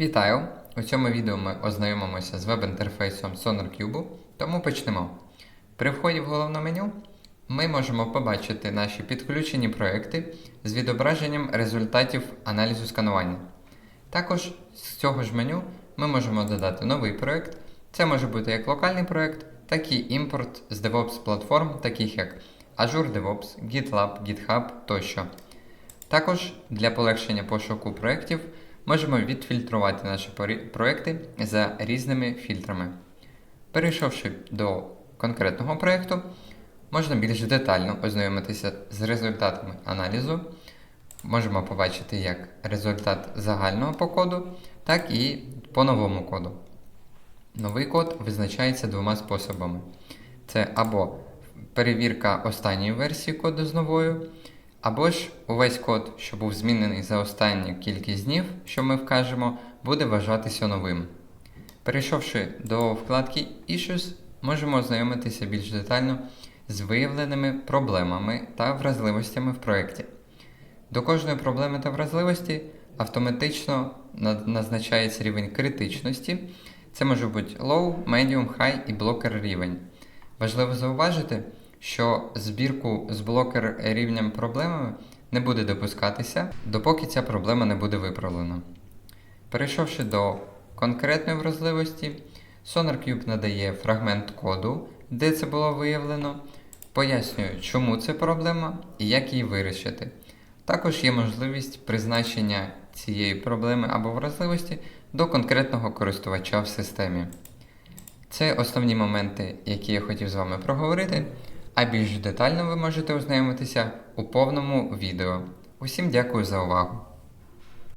Вітаю! У цьому відео ми ознайомимося з веб-інтерфейсом SonarCube, тому почнемо. При вході в головне меню ми можемо побачити наші підключені проекти з відображенням результатів аналізу сканування. Також з цього ж меню ми можемо додати новий проект. Це може бути як локальний проект, так і імпорт з DevOps платформ, таких як Azure DevOps, GitLab, GitHub тощо. Також для полегшення пошуку проєктів можемо відфільтрувати наші проекти за різними фільтрами. Перейшовши до конкретного проєкту, можна більш детально ознайомитися з результатами аналізу. Можемо побачити як результат загального по коду, так і по новому коду. Новий код визначається двома способами: це або перевірка останньої версії коду з новою, або ж увесь код, що був змінений за останню кількість днів, що ми вкажемо, буде вважатися новим. Перейшовши до вкладки Issues, можемо ознайомитися більш детально з виявленими проблемами та вразливостями в проєкті. До кожної проблеми та вразливості автоматично назначається рівень критичності. Це може бути low, medium, high і блокер рівень. Важливо зауважити, що збірку з блокер рівнем проблемами не буде допускатися, допоки ця проблема не буде виправлена. Перейшовши до конкретної вразливості, SonarCube надає фрагмент коду, де це було виявлено, пояснює, чому це проблема і як її вирішити. Також є можливість призначення цієї проблеми або вразливості до конкретного користувача в системі. Це основні моменти, які я хотів з вами проговорити, а більш детально ви можете ознайомитися у повному відео. Усім дякую за увагу!